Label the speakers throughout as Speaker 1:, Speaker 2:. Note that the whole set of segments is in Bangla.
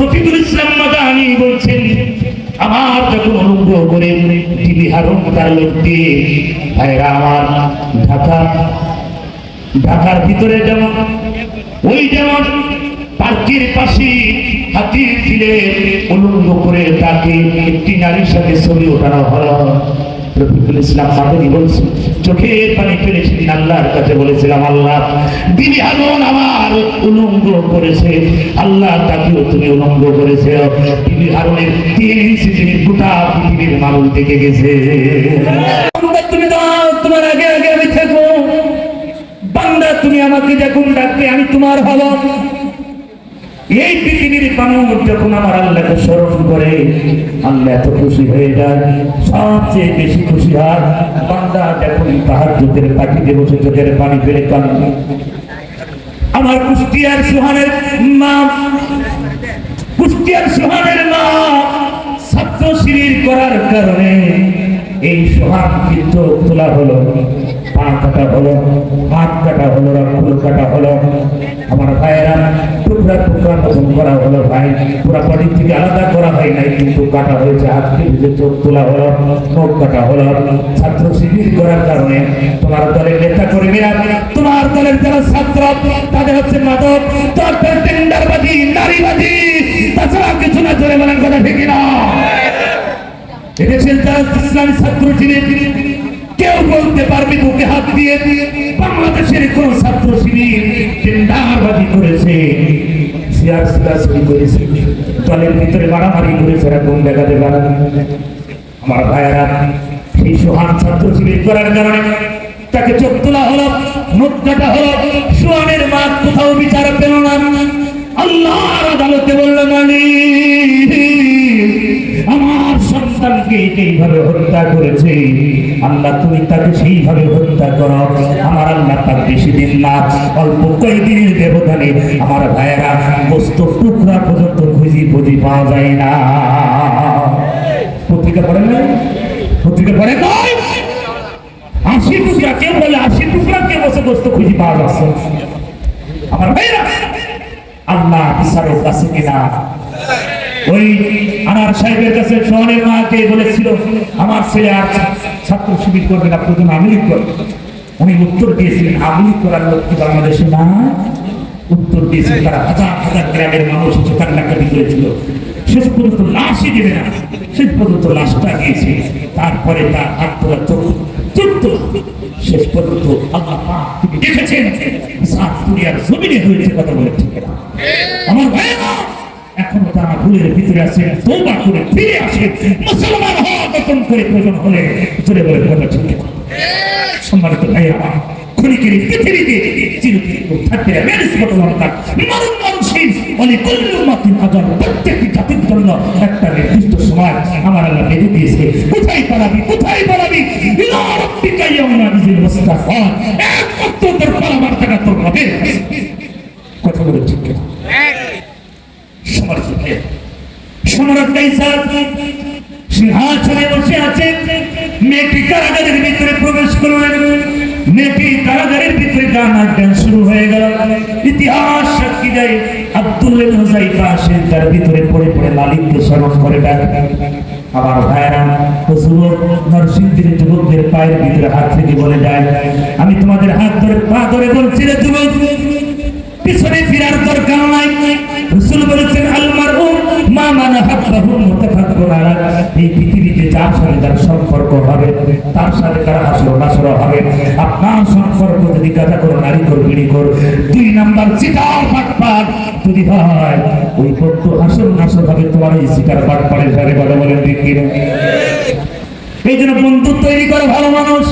Speaker 1: রফিকুল ইসলাম মাদানি বলছেন, আমার যখন অনুগ্রহ করে টিভি হারুন তার লোক ভাইরা আমার ঢাকা, ঢাকার ভিতরে যেমন, ওই যেমন পার্কের পাশে হাতির ঝিলে উলঙ্গ করে তাকে একটি নারীর সাথে ছবি ওঠানো হলো। চোখের পানি আল্লাহর কাছে বলেছিলাম, আল্লাহ দিদি হারুন আমার উলঙ্গ করেছে। আল্লাহ, তাকেও তুমি উলঙ্গ করেছে। দিদি হারুনের তিন সিজনের গোটা পৃথিবীর মানুষ দেখে গেছে।
Speaker 2: তুমি দাও, তোমার আগে আগে আমি থাকব। বান্দা, তুমি আমাকে যখন ডাকবে আমি তোমার হব। এই পৃথিবীর মানুষ যখন আমার আল্লাহকে স্মরণ করে, আল্লাহ এত খুশি হয়ে যায়। সবচেয়ে বেশি খুশি হয়, বান্দা যখন তাহার চোখের পাখিতে বসে, চোখের পানি ফেলে কাঁদবে আমার কুষ্টিয়ার সুহানের মা, কুষ্টিয়ার সুহানের মা ছাত্র করার কারণে এই সোহান কিন্তু তোলা হলো। পা কাটা হলো হাত কাটা কিন্তু কাটা তোমার দলের নেতা কর্মীরা তোমার দলের যারা ছাত্র, তাদের হচ্ছে মাদক তারপর নারীবাজি। তাছাড়া কিছু না জোরে বলার কথা ঠিক না। এদেশের যারা ইসলামী ছাত্র কেউ বলতে পারবে বুকে হাত দিয়ে, বাংলাদেশের কোন ছাত্র শিবির টেন্ডারবাজি করেছে? সিয়ার সিয়াসি করেছে, দলের ভিতরে মারামারি করেছে এরকম দেখাতে পারে? আমার ভাইয়েরা, সেই সোহান ছাত্র শিবির করার কারণে তাকে চোখ তোলা হলো মুখ হলো, সোহানের মা কোথাও বিচার পেল না। আল্লাহর আদালতে বলল মালিক আমার সন্তানকে এইভাবে হত্যা করেছে, আল্লাহ তুমি তাকে সেইভাবে হত্যা করো। আমার আল্লাহ তার বেশি দিন না, অল্প কয়েকদিনের ব্যবধানে আমার ভাইয়েরা বস্তু টুকরা পর্যন্ত খুঁজি খুঁজি পাওয়া যায় না। পত্রিকা পড়ে না পত্রিকা পড়ে নয় আশি টুকরা, কেউ বলে আশি টুকরা কে বসে বস্তু খুঁজি পাওয়া যাচ্ছে। আমার ভাইরা আল্লাহ বিচারের কাছে কিনা। ওই আনার সাহেবের কাছে সোহানের মাকে বলেছিল, আমার ছেলে আর ছাত্র শিবির করবে না, প্রথম আমিলিক করবে উনি উত্তর দিয়েছিলেন আমিলিক করার লোক কি বাংলাদেশে না? উত্তর দিয়েছিল তারা হাজার হাজার গ্রামের মানুষ এসে কান্নাকাটি করেছিল। শেষ পর্যন্ত লাশই দেবে না। শেষ পর্যন্ত লাশটা দিয়েছে। তারপরে তার তোলা চোখ শেষ পর্যন্ত আল্লাহ দেখেছেন দুনিয়ার জমিনে হয়েছে কথা বলে, ঠিক না আমার ভাইয়েরা, এখনও তারা ভুলের ভিতরে আছে তৌবা করে ফিরে আসে। মুসলমান হওয়া গঠন করে প্রয়োজন হলে জোরে বলে কথা ঠিক না সম্মানিত ভাইয়া ক্ষণিকের পৃথিবীতে চিরদিন থাকতে মেরেছে ঘটনাটা মরণ মানুষের অনেক কল্য মাতিন আজাব প্রত্যেকটি জাতির জন্য একটা নির্দিষ্ট সময় আমার আল্লাহ বেঁধে দিয়েছে। কোথায় পালাবি কোথায় পালাবি? রাব্বিকা ইয়াউমা ইযিল মুস্তাফা একমাত্র তোর পালাবার জায়গা তোর রবের কাছে। কথা বলে ঠিক কিনা সম্মানিত ভাইয়া সম্রাট কাইসার সিংহাসনে বসে আছে মেয়েটি কারাগারের ভিতরে প্রবেশ করলেন মেয়েটি কারাগারের ভিতরে গান আর গান শুরু হয়ে গেল। ইতিহাস সাক্ষী দেয় আব্দুল্লাহ হুজাইফা আসে তার ভিতরে পড়ে পড়ে মালিককে স্মরণ করে ডাকে আমার ভাইরা যুবক নরসিংদীর যুবকদের পায়ের ভিতরে হাত থেকে বলে যায় আমি তোমাদের হাত ধরে পা ধরে বলছি রে যুবক, পিছনে ফিরার দরকার নাই। পৃথিবীতে সাথে যার সম্পর্ক হবে, তার সাথে তার হাসর নাসর হবে। আপনার সম্পর্ক যদি গাঁজা করো, নারী কর, বিড়ি কর, দুই নাম্বার চিটার পাটপাট যদি হয়, ওই পদ্ম হাসর নাসর হবে, তোমার এই চিটার পাটপাটের সাথে কথা বলেন ঠিক? এই জন্য বন্ধু তৈরি করে ভালো মানুষ।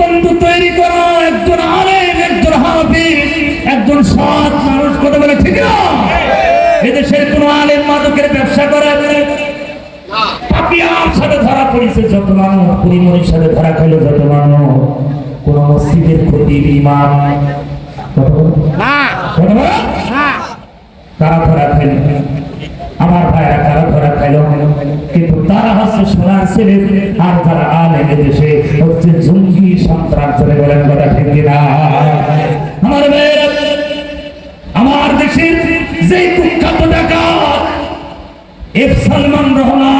Speaker 2: বন্ধু তৈরি করো, একজন আলেম, একজন হাফিজ, একজন সৎ মানুষ, কথা বলে ঠিক না? এদেশের কোন আলেম মাদকের ব্যবসা করে পাপিয়ার সাথে ধরা পড়েছে যত মানুষ। পরিমণির সাথে ধরা খেলো যত মানুষ। কোন মসজিদের ক্ষতি ইমাম কথা বলো? তারা ধরা খাইল আমার ভাইরা তারা ধরা খাইল কিন্তু তারা হচ্ছে সোনার ছেলে আর যারা আলেম দেশে হচ্ছে জঙ্গি সন্ত্রাস চলে বলেন কথা ঠিক কিনা? আমার আমার দেশের যে কুখ্যাত এফ সালমান রহমান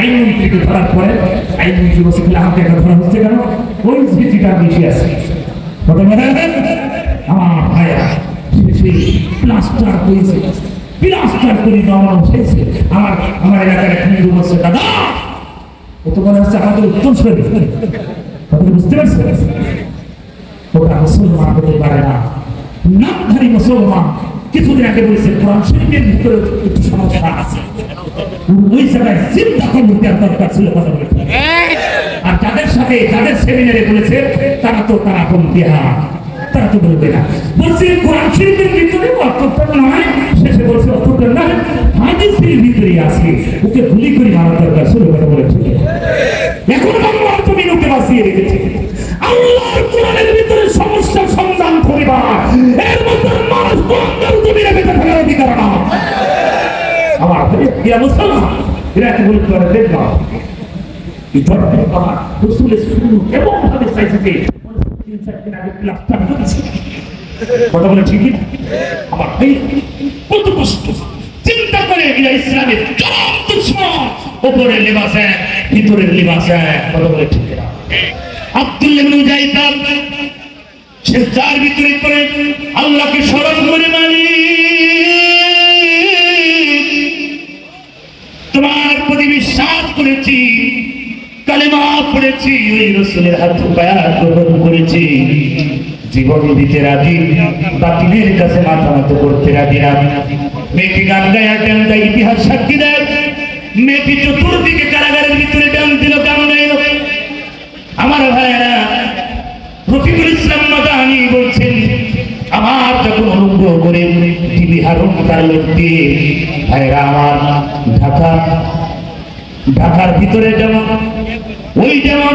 Speaker 2: আইনমন্ত্রীকে ধরার পরে আইনমন্ত্রী বসে খেলে আমাকে একটা ধরা হচ্ছে কেন? ওই স্মৃতিটা বেশি আছে? আমার ভাইয়া, সে প্লাস্টার করেছে প্লাস্টার করে দেওয়া হয়েছে। আমার আমার এলাকার এক হিন্দু বলছে, দাদা ও তো হচ্ছে আমাদের উত্তম শরীর কথা বুঝতে পারছে ওটা মুসলমান হতে পারে না। নামধারী মুসলমান কিছুদিন আগে বলেছে, কোরআন শরীফের ভিতরে একটু সমস্যা আছে। ওই জায়গায় চিন্তা করতে দেওয়ার দরকার ছিল কথা বলে। আর যাদের সাথে, যাদের সেমিনারে বলেছে, তারা তো, তারা কোন দেহা তারা তো বলবে না। বলছে, কোরআন শরীফের ভিতরে অতটা নয়। শেষে বলছে অতটা নয়, হাদিসের ভিতরে আছে। ওকে গুলি করে মারার দরকার ছিল, কথা বলে। এখন বাংলার জমিন ওকে বাঁচিয়ে রেখেছে। মানুষ বলে ঠিকই? আমার কত চিন্তা করে এরা ইসলামের চরম দুশ্মন। ওপরে লেবাস, ভিতরের লেবাস। কথা বলে ঠিক? আব্দুল্লাহ ইবনে জাইতাব সে যার ভিতরে করে আল্লাহকে স্মরণ করে মানি। তোমার প্রতি বিশ্বাস করেছি, কালেমা পড়েছি, ওই রসুলের হাত পায়া গ্রহণ করেছি। জীবন দিতে রাজি, বাতিলের কাছে মাথা মতো করতে রাজি না। মেয়েটি গান গায় গান গায়, ইতিহাস সাক্ষী দেয়। মেয়েটি চতুর্দিকে কারাগারের ভিতরে গান দিল গান গাইল আমার ভাইয়েরা রফিকুল ইসলাম মাদানি বলছেন, আমার যখন অনুগ্রহ করে টিভি হারুন তার লোক ভাইরা আমার ঢাকা, ঢাকার ভিতরে যেমন, ওই যেমন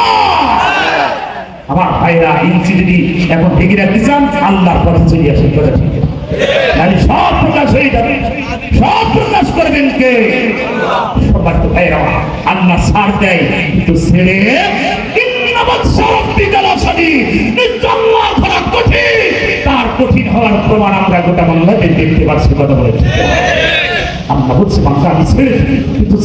Speaker 2: আমার ভাইরা যদি এখন ঢেকে রাখতে চান, আল্লাহর পথে চলে আসেন, কথা ঠিক তাহলে সব প্রকাশ হয়ে যাবে। সব প্রকাশ করবেন কে? সবার তো ভাইরা আল্লাহ ছাড় দেয়, কিন্তু ছেড়ে আমরা গোটা বাংলাদেশ দেখতে পাচ্ছি, কথা বলে আমরা বলছি বাংলা আমি ছেড়ে কিন্তু